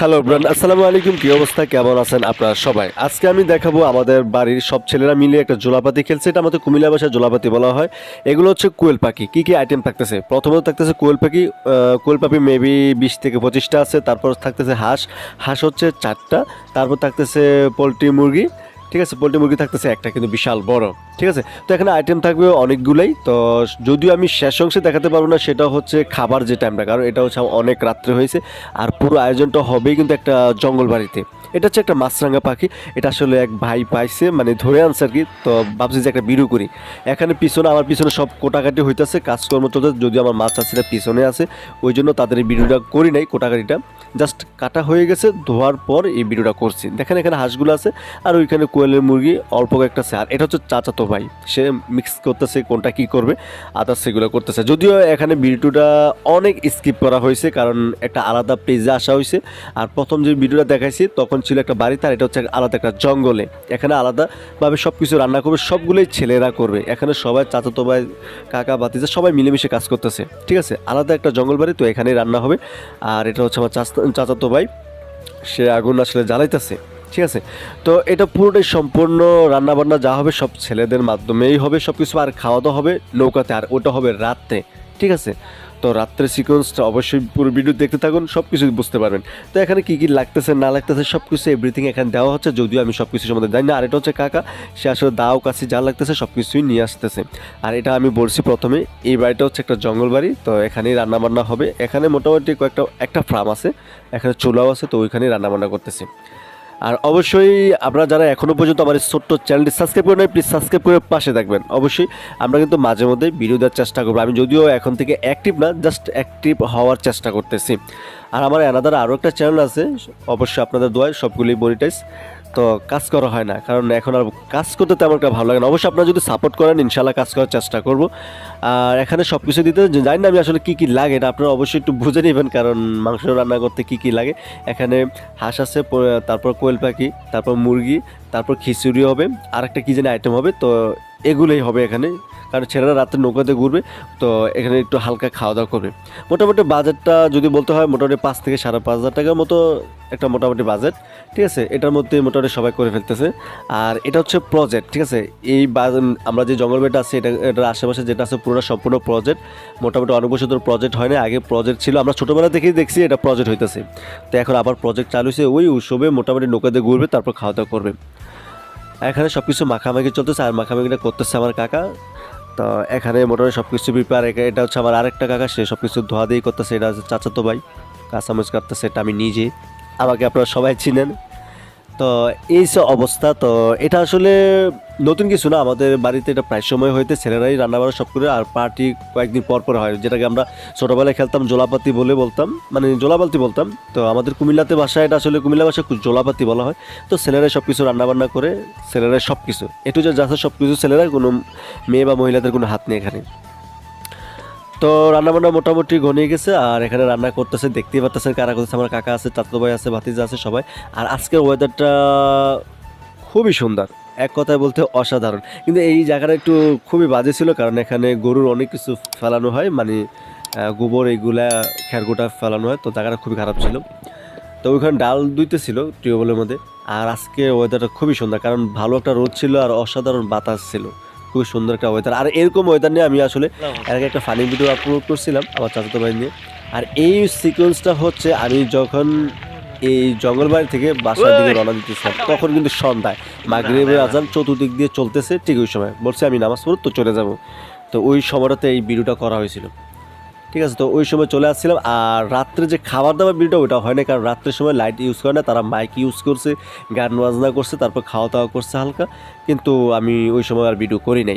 Hello bran আসসালামু আলাইকুম কি অবস্থা? কেমন আছেন আপনারা সবাই? আজকে আমি দেখাবো আমাদের বাড়ির সব ছেলেরা মিলে একটা জোলাপাতি খেলছে। এটা আমাদের কুমিল্লা ভাষায় জোলাপাতি বলা হয়। এগুলো হচ্ছে কোয়েল পাখি। কী কী আইটেম থাকতেছে? প্রথমত থাকতেছে কোয়েল পাখি কোয়েল পাখি মেবি বিশ থেকে পঁচিশটা আছে। তারপর থাকতেছে হাঁস। হাঁস হচ্ছে চারটা। তারপর থাকতেছে পোলট্রি, মুরগি। ঠিক আছে, পোলট্রি মুরগি থাকতেছে একটা কিন্তু বিশাল বড়, ঠিক আছে? তো এখানে আইটেম থাকবে অনেকগুলোই, তো যদিও আমি শেষ অংশে দেখাতে পারব না, সেটা হচ্ছে খাবার যে টাইমটা কারণ এটা হচ্ছে অনেক রাত্রে হয়েছে, আর পুরো আয়োজনটা হবেই কিন্তু একটা জঙ্গল বাড়িতে। এটা হচ্ছে একটা মাছরাঙা পাখি, এটা আসলে এক ভাই পাইছে মানে ধরে আনছে আর কি, তো ভাবছি যে একটা বিরু করি। এখানে পিছনে, আমার পিছনে সব কোটাকাটি হইতেছে, কাজকর্ম চলতেছে যদি আমার মাছ আছে পিছনে আছে, ওই জন্য তাদের এই ভিডিওটা করি নাই, কোটাকাটিটা। জাস্ট কাটা হয়ে গেছে, ধোয়ার পর এই ভিডিওটা করছি। দেখেন এখানে হাঁসগুলো আছে, আর ওইখানে কোয়েলের মুরগি অল্প একটা আর এটা হচ্ছে চাচাতো ভাই। সে মিক্স করতেছে কোনটা কি করবে আদার্স সেগুলো করতেছে। যদিও এখানে ভিডিওটা অনেক স্কিপ করা হয়েছে, কারণ একটা আলাদা পেজে আসা হয়েছে। আর প্রথম যে ভিডিওটা দেখাইছি, তখন ছিল একটা বাড়িতে, আর এটা হচ্ছে আলাদা একটা জঙ্গলে। এখানে আলাদাভাবে সব কিছু রান্না করবে, সবগুলোই ছেলেরা করবে। এখানে সবাই চাচাতো ভাই, কাকা বাতিজা সবাই মিলেমিশে কাজ করতেছে। ঠিক আছে? আলাদা একটা জঙ্গল বাড়ি, তো এখানেই রান্না হবে। আর এটা হচ্ছে আমার চাচা- চাচাতো ভাই। সে আগুন আসলে জ্বালাইতেছে। ঠিক আছে? তো এটা পুরোটাই সম্পূর্ণ রান্নাবান্না যা হবে সব ছেলেদের মাধ্যমেই হবে সব কিছু আর খাওয়া দাওয়া হবে নৌকাতে, আর ওটা হবে রাত্রে, ঠিক আছে? তো রাত্রের সিকোয়েন্সটা অবশ্যই পুরো ভিডিও দেখতে থাকুন সব কিছু বুঝতে পারবেন। তো এখানে কী কী লাগতেছে, না লাগতেছে সব কিছু এভরিথিং এখানে দেওয়া হচ্ছে, যদিও আমি সব কিছু সম্বন্ধে জানি না। আর এটা হচ্ছে কাকা, সে আসলে দাও, কাছে যা লাগতেছে সব কিছুই নিয়ে আসতেছে। আর এটা আমি বলছি প্রথমে, এই বাড়িটা হচ্ছে একটা জঙ্গল বাড়ি, তো এখানেই রান্নাবান্না হবে। এখানে মোটামুটি কয়েকটা, একটা ফার্ম আছে, এখানে চুলাও আছে, তো ওইখানেই রান্নাবান্না করতেছে। আর অবশ্যই আপনারা যারা এখনও পর্যন্ত আমার ছোট্ট চ্যানেলটি সাবস্ক্রাইব করে নেয় প্লিজ সাবস্ক্রাইব করে পাশে থাকবেন। অবশ্যই আমরা কিন্তু মাঝে মধ্যে ভিডিও দেওয়ার চেষ্টা করব। আমি যদিও এখন থেকে অ্যাক্টিভ না জাস্ট অ্যাক্টিভ হওয়ার চেষ্টা করতেছি। আর আমার এনাদার আরও একটা চ্যানেল আছে, অবশ্যই আপনাদের দোয়ায় সবগুলি মনিটাইজ তো কাজ করা হয় না। কারণ এখন আর কাজ করতে তেমন একটা ভালো লাগে না। অবশ্যই আপনারা যদি সাপোর্ট করেন ইনশাল্লাহ কাজ করার চেষ্টা করব। আর এখানে সব কিছু দিতে জানি না আমি আসলে কী কী লাগে না আপনারা অবশ্যই একটু বুঝে নেবেন। কারণ মাংস রান্না করতে কী কী লাগে? এখানে হাঁস আছে তারপর কোয়েল পাখি, তারপর মুরগি, তারপর খিচুড়ি হবে আর একটা কী যেন আইটেম হবে। তো এগুলোই হবে এখানে। কারণ ছেলেরা রাত্রে নৌকাতে ঘুরবে, তো এখানে একটু হালকা খাওয়া দাওয়া করবে। মোটামুটি বাজেটটা যদি বলতে হয়, মোটামুটি পাঁচ থেকে সাড়ে পাঁচ হাজার টাকার মতো একটা মোটামুটি বাজেট, ঠিক আছে? এটার মধ্যে মোটামুটি সবাই করে ফেলতেছে। আর এটা হচ্ছে প্রজেক্ট ঠিক আছে? এই আমরা যে জঙ্গল বেটা আছে, এটা, এটার আশেপাশে যেটা আছে পুরো সম্পূর্ণ প্রজেক্ট মোটামুটি অনেক বছর ধরে প্রজেক্ট হয় না, আগে প্রজেক্ট ছিল। আমরা ছোটোবেলা থেকেই দেখছি এটা প্রজেক্ট হইতেছে। তো এখন আবার প্রজেক্ট চালু হয়েছে ওই উৎসবে মোটামুটি নৌকাতে ঘুরবে, তারপর খাওয়া দাওয়া করবে। এখানে সব কিছু মাখামাখি চলতেছে আর মাখামাখিটা করতেছে আমার কাকা। তো এখানে মোটামুটি সব কিছু প্রিপেয়ার এটা হচ্ছে আমার আরেকটা কাকা, সে সব কিছু ধোয়া দিয়ে করতেছে। এটা হচ্ছে চাচাতো ভাই কাঁচামচ কাটতেছে, এটা আমি নিজে। আমাকে আপনারা সবাই চিনেন। তো এই অবস্থা, তো এটা আসলে নতুন কিছু না। আমাদের বাড়িতে এটা প্রায় সময় হইতে ছেলেরাই রান্নাবান্না সব করে আর পার্টি কয়েকদিন পর পর হয়। যেটাকে আমরা ছোটোবেলায় খেলতাম জোলাপাতি বলে বলতাম মানে জোলাপাতি বলতাম। তো আমাদের কুমিল্লাতে ভাষায় এটা আসলে কুমিল্লা ভাষায় জোলাপাতি বলা হয়। তো ছেলেরাই সব কিছু রান্নাবান্না করে, ছেলেরাই সব কিছু এটু যা যাচ্ছে সব কিছু ছেলেরা কোনো মেয়ে বা মহিলাদের কোনো হাত নেই এখানে। তো রান্নাবান্না মোটামুটি ঘনিয়ে গেছে, আর এখানে রান্না করতেছে, দেখতেই পাচ্ছেন কারা করতেছে আমার কাকা আছে চাচাতো ভাই আছে, ভাতিজা আছে সবাই। আর আজকের ওয়েদারটা খুবই সুন্দর, এক কথায় বলতে অসাধারণ। কিন্তু এই জায়গাটা একটু খুবই বাজে ছিল, কারণ এখানে গরুর অনেক কিছু ফেলানো হয় মানে গোবর এইগুলা, খেরগোটা ফেলানো হয়, তো জায়গাটা খুবই খারাপ ছিল। তো ওইখানে ডাল দুইতে ছিল, টিউবওয়েলের মধ্যে, আর আজকে ওয়েদারটা খুবই সুন্দর, কারণ ভালো একটা রোদ ছিল, আর অসাধারণ বাতাস ছিল। খুবই সুন্দর একটা ওয়েদার আর এরকম ওয়েদার নিয়ে আমি আসলে এর আগে একটা ফানি ভিডিও আপলোড করছিলাম আমার চাচাতো ভাই নিয়ে। আর এই সিকোয়েন্সটা হচ্ছে আমি যখন এই জঙ্গলবাড়ি থেকে বাসার দিকে রওনা দিতেছিলাম তখন কিন্তু সন্ধ্যায়। মাগরিবের আজান চতুর্দিক দিয়ে চলতেছে ঠিক ওই সময়। বলছে আমি নামাজ পড়ে তো চলে যাব। তো ওই সময়টাতে এই ভিডিওটা করা হয়েছিল। ঠিক আছে, তো ওই সময় চলে আসছিলাম আর রাত্রে যে খাবার দাবার ভিডিও ওটা হয় না কারণ রাত্রের সময় লাইট ইউজ করে না, তারা মাইক ইউজ করছে, গান বাজনা করছে, তারপর খাওয়া দাওয়া করছে হালকা, কিন্তু আমি ওই সময় আর ভিডিও করি নাই।